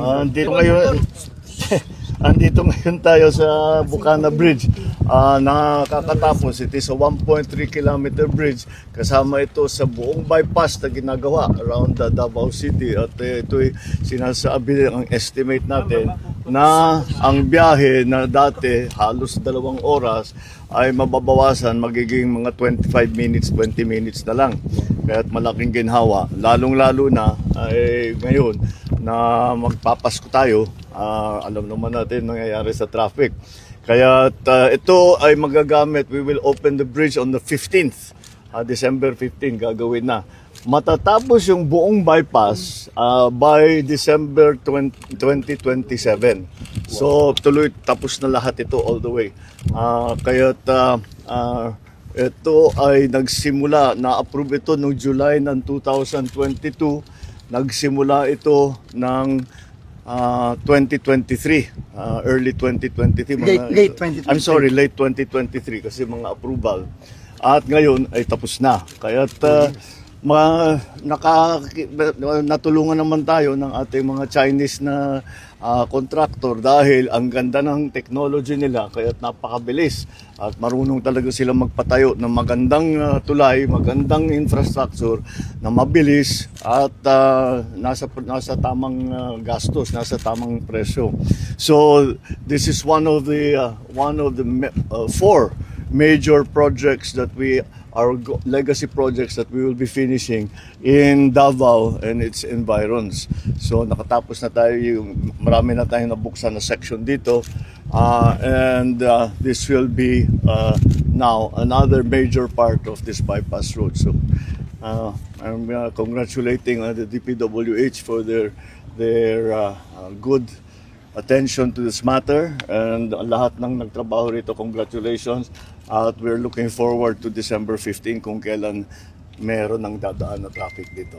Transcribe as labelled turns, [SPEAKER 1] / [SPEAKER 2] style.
[SPEAKER 1] Andito ngayon, andito ngayon tayo sa Bukana Bridge. Ah, nakakatapos, it is a 1.3 kilometer bridge. Kasama ito sa buong bypass na ginagawa around the Davao City. At eh, ito ay sinasabi ang estimate natin na ang biyahe na dati halos dalawang oras ay mababawasan magiging mga 25 minutes, 20 minutes na lang. Kaya't malaking ginhawa. Lalong-lalo na ay ngayon na magpapasko tayo, ah, alam naman natin nangyayari sa traffic. Kaya ito ay magagamit, we will open the bridge on the 15th, ah, December 15, gagawin na. Matatapos yung buong bypass ah, by December 20, 2027. So tuloy tapos na lahat ito all the way. Ah, kaya't ah, ah, ito ay nagsimula, na-approve ito noong July ng 2022. Nagsimula ito ng ah, 2023, ah, early 2023. mga-
[SPEAKER 2] Late- late 2023.
[SPEAKER 1] I'm sorry, late 2023 kasi mga approval. At ngayon ay tapos na. Kaya't uh, ma, naka, natulungan naman tayo ng ating mga Chinese na ah, contractor dahil ang ganda ng technology nila kaya't napakabilis at marunong talaga sila magpatayo ng magandang ah, tulay, magandang infrastructure na mabilis at ah, nasa nasa tamang ah, gastos, nasa tamang presyo. So this is one of the ah, one of the ah, four major projects that we our legacy projects that we will be finishing in Davao and its environs. So nakatapos na tayo yung marami na tayong nabuksan na section dito uh, and uh, this will be uh, now another major part of this bypass road. So uh, I'm uh, congratulating uh, the DPWH for their their uh, uh, good attention to this matter and lahat ng nagtrabaho rito, congratulations. At we're looking forward to December 15 kung kailan meron ng dadaan na traffic dito.